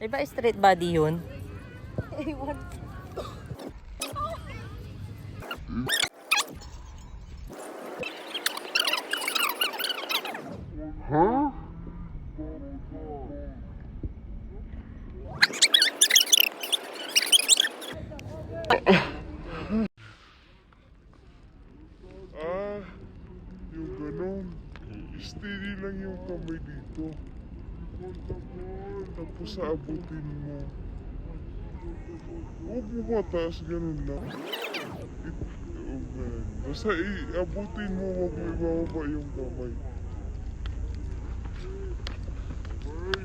Di ba straight body yun? Ewan. Ah, yung ganun. Steady lang yung kamay dito. Tapos aabutin mo. Huwag mo mataas, ganun lang. It, oh, ganun. Basta iabutin mo, huwag mo ibababa yung kamay. Ay.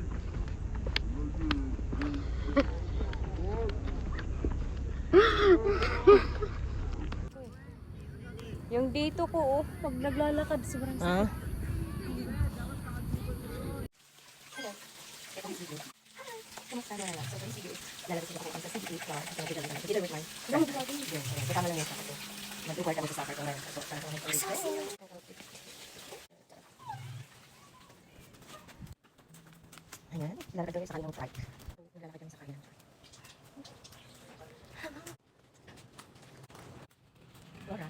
Yung dito ko, oh, pag naglalakad, sobrang sakit. Ah? Ayan, lalakad kami sa kanilang trike. Lalakad kami sa kanilang trike. Laura.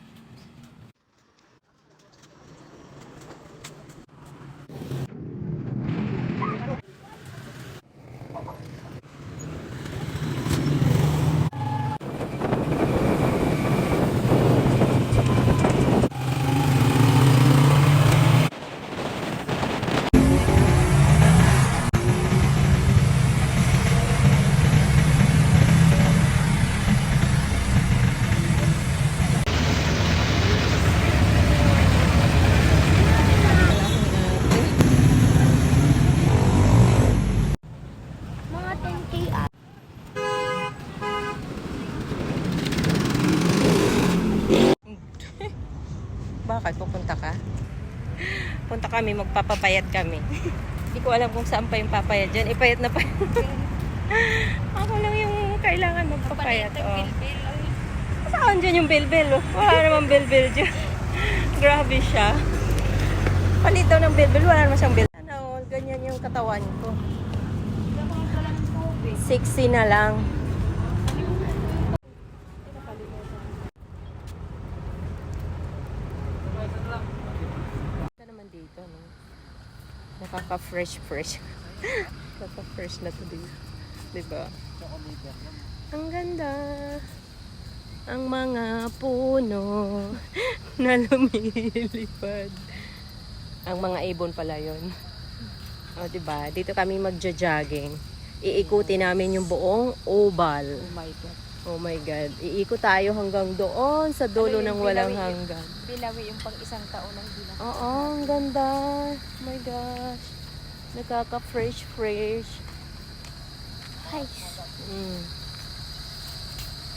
Mga 10k ah. Bakit? Pupunta ka? Punta kami, magpapapayat kami. Hindi ko alam kung saan pa yung papayat dyan. Ipayat na pa. Ako lang yung kailangan magpapayat. Oh. Saan dyan yung belbel? Oh? Wala namang belbel dyan. Grabe siya. Palit daw ng belbel. Wala naman siyang belbel. Ano, ganyan yung katawan ko. Sexy na lang. Ito naman dito, no? Nakaka-fresh-fresh. Nakaka-fresh na to dito. Diba? Ang ganda. Ang mga puno na lumilipad. Ang mga ibon pala yon. O, diba? Dito kami magja-jogging. Iikuti namin yung buong oval. Oh my God. Oh my God. Iikot tayo hanggang doon sa dulo Ano ng walang bilawi- hanggan. Bilawi yung pang isang taon ng bilang. Oo, ang ganda. Oh my gosh. Nakaka-fresh, fresh. Ay, Mm.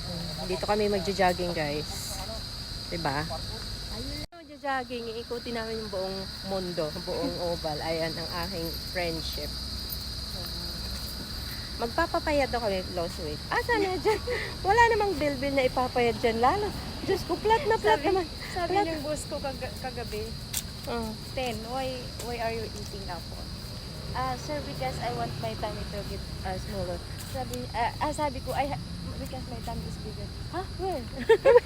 Mm, Dito kami magja-jogging, guys. 'Di ba? Ayun magja-jogging. Iikutin namin yung buong mundo, buong oval. Ayan ang aking friendship. Magpapapayat daw kami lost weight. Ah, sana dyan. Wala namang bilbil na ipapayat dyan. Lalo. Diyos ko, flat na flat sabi, naman. sabi Flat. ng boss ko kag- kagabi, Oh. Ten, why why are you eating apple? Ah, sir, because I want my tummy to get uh, smaller. Sabi, ah, ah, sabi ko, I because my tummy is bigger. Ha? Where?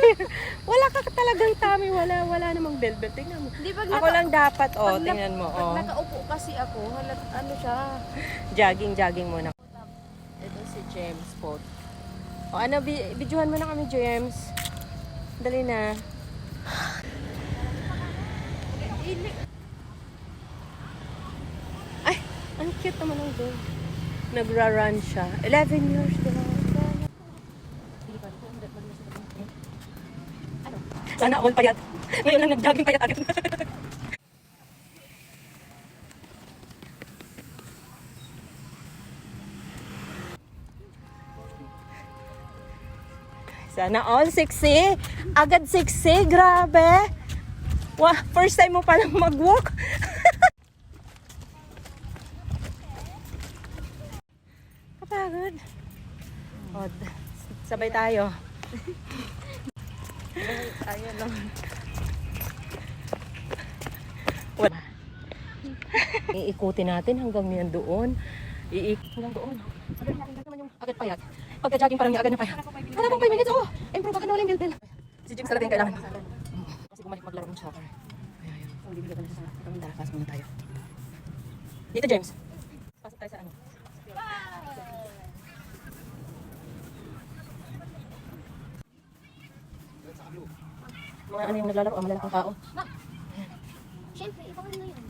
Wala ka talagang tummy. Wala, wala namang bilbil. Tingnan mo. Di ba Ako lang dapat, oh, na- tingnan mo, Pag oh. nakaupo kasi ako, halat, ano siya, Jogging, jogging muna. James po. O ano, videohan mo na kami, James. Dali na. Ay, ang cute naman ng dog. Nagra-run siya. 11 years na. Sana all payat. Ngayon lang nag-jogging payat agad. Sana all sexy. Agad sexy. Grabe. Wow, first time mo palang mag-walk. Kapagod. O, sabay tayo. ayun lang. Wala. Iikutin natin hanggang yan doon. Iik. Hanggang doon. Natin naman yung agad payat. Pagka-jogging parang yung agad na payat. Wala pang 5 minutes, oh! Improve agad na ulit, Bilbil. Si James talaga yung kailangan. Kasi bumalik maglaro ng soccer. Ay, ay, ay. Ang bibigyan na sa Tara, pasok muna tayo. Dito, James. Pasok tayo sa ano. Mga ano yung naglalaro, ang malalakang tao. Siyempre, ikaw na yun.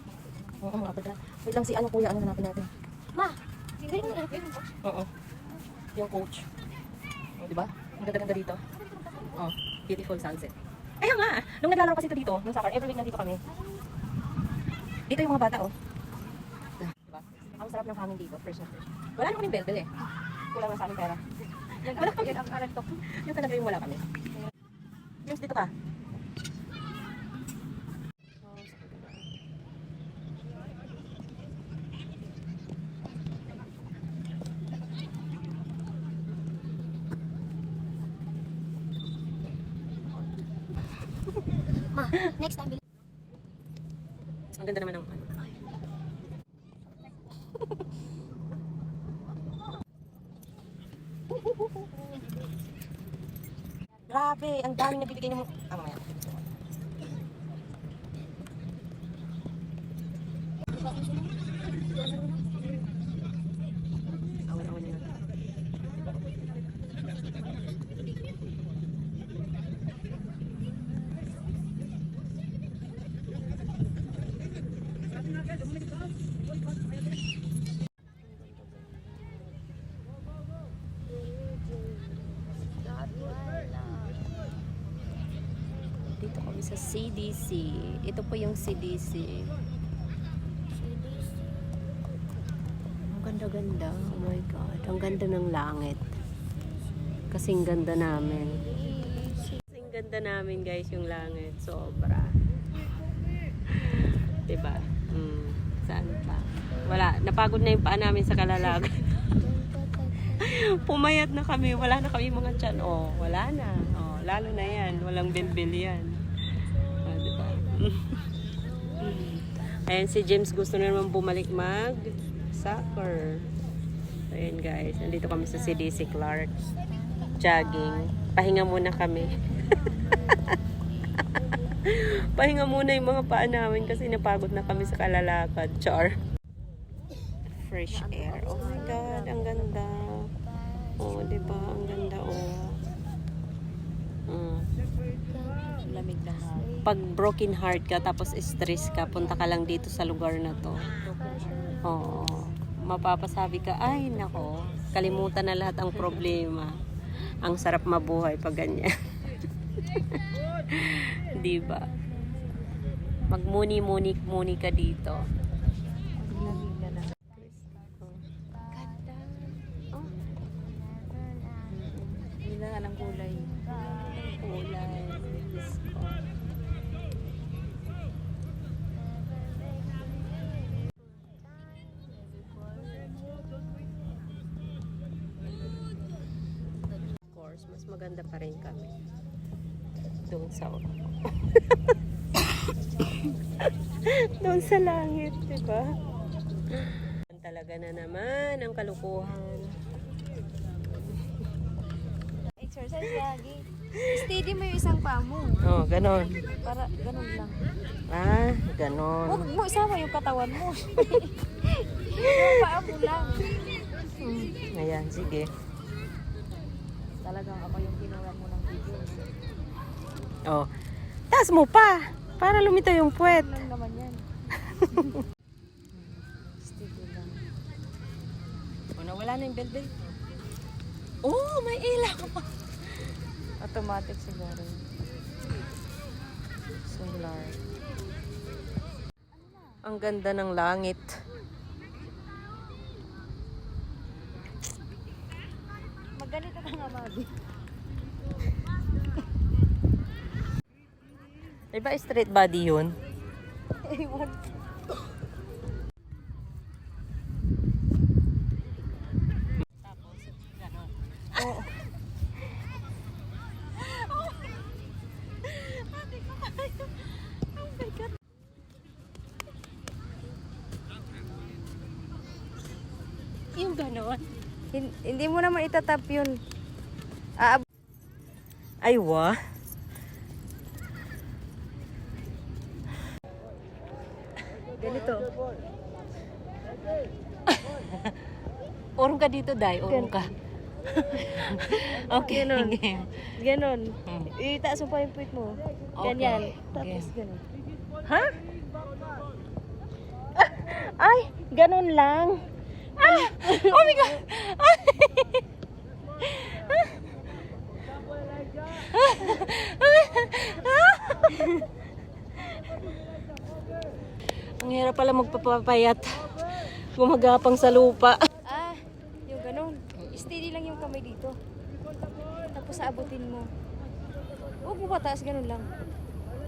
Oo, mga padra. Wait lang si ano kuya, ano hanapin natin. Ma. Oo. Yung coach. Oh, di ba? Ang ganda-ganda dito. Oh, beautiful sunset. Ayun nga, nung naglalaro kasi ito dito, nung summer, every week nandito kami. Dito yung mga bata, oh. Di ba? Ang sarap ng hangin dito, fresh na fresh. Wala na kaming bel-bel eh. Kulang na sa amin pera. Yan, Wala kami. yan ang karantok. Yung talaga yung wala kami. James, dito ka. Ma, next time. Ang ganda naman ng ano. Grabe, ang dami nabibigay ng... Ah, mamaya. Awan-awan na yun. Dito kami sa CDC. Ito po yung CDC. Ang ganda-ganda. Oh my God. Ang ganda ng langit. Kasing ganda namin. Kasing ganda namin guys yung langit. Sobra. diba? Mm, saan pa? Wala. Napagod na yung paa namin sa kalalagan. Pumayat na kami. Wala na kami mga tiyan. Oh, wala na. Oh, lalo na yan. Walang bilbil yan. Ayan si James gusto na naman bumalik mag soccer. Ayan guys. Nandito kami sa CDC Clark. Jogging. Pahinga muna kami. Pahinga muna yung mga paa namin kasi napagod na kami sa kalalakad. Char. Fresh air. Oh my God, ang ganda. Oh, di ba? Ang ganda, oh. Mm. Lamig na ha. Pag broken heart ka tapos stress ka, punta ka lang dito sa lugar na to. Oo. Mapapasabi ka, ay nako, kalimutan na lahat ang problema. Ang sarap mabuhay pag ganyan. Di ba? Magmuni-muni-muni ka dito. Hindi na ng kulay. kulay. Diyos ko. Of course, mas maganda pa rin kami. Doon sa Doon sa langit, di ba? Talaga na naman ang kalukuhan. Exercise lagi. Steady mo yung isang paa mo. Oh, ganon. Para ganun lang. Ah, ganon. Huwag mo isama yung katawan mo. yung paa mo lang. Ayan, sige. Talagang ako yung kinuha mo ng video. Oh. Taas mo pa. Para lumitaw yung puwet. Lang naman yan. Steady lang. O, nawala na yung bell-bell. Oh, may ilaw. Automatic siguro. Solar. Ang ganda ng langit. Maganito ka nga, Mabi. Diba straight body yun? Ewan. Yung ganon. Hin- hindi mo naman itatap yun. Ah, Ay, wa. ganito. Urong ka dito, Day. Urong ka. okay. Ganon. game. Ganon. Hmm. Itaas mo pa yung puwit mo. Okay. Ganyan. Tapos Okay. ganon. Ha? Ay, ganun lang. Ah! Oh my God! Ang hirap pala magpapapayat. Gumagapang sa lupa. Ah, yung ganon. Steady lang yung kamay dito. Tapos aabutin mo. Huwag mo pataas, ganon lang.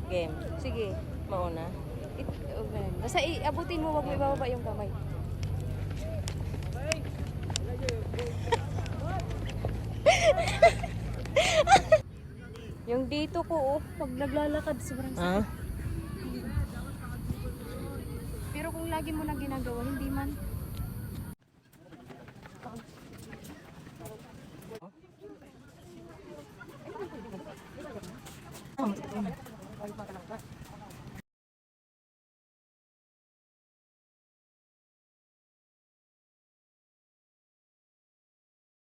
Game. Sige. Mauna. It, oh, ganun. Basta iabutin mo, wag mo ibababa yung kamay. yung dito ko, oh, pag naglalakad, sobrang sakit. Ah? Pero kung lagi mo na ginagawa, hindi man.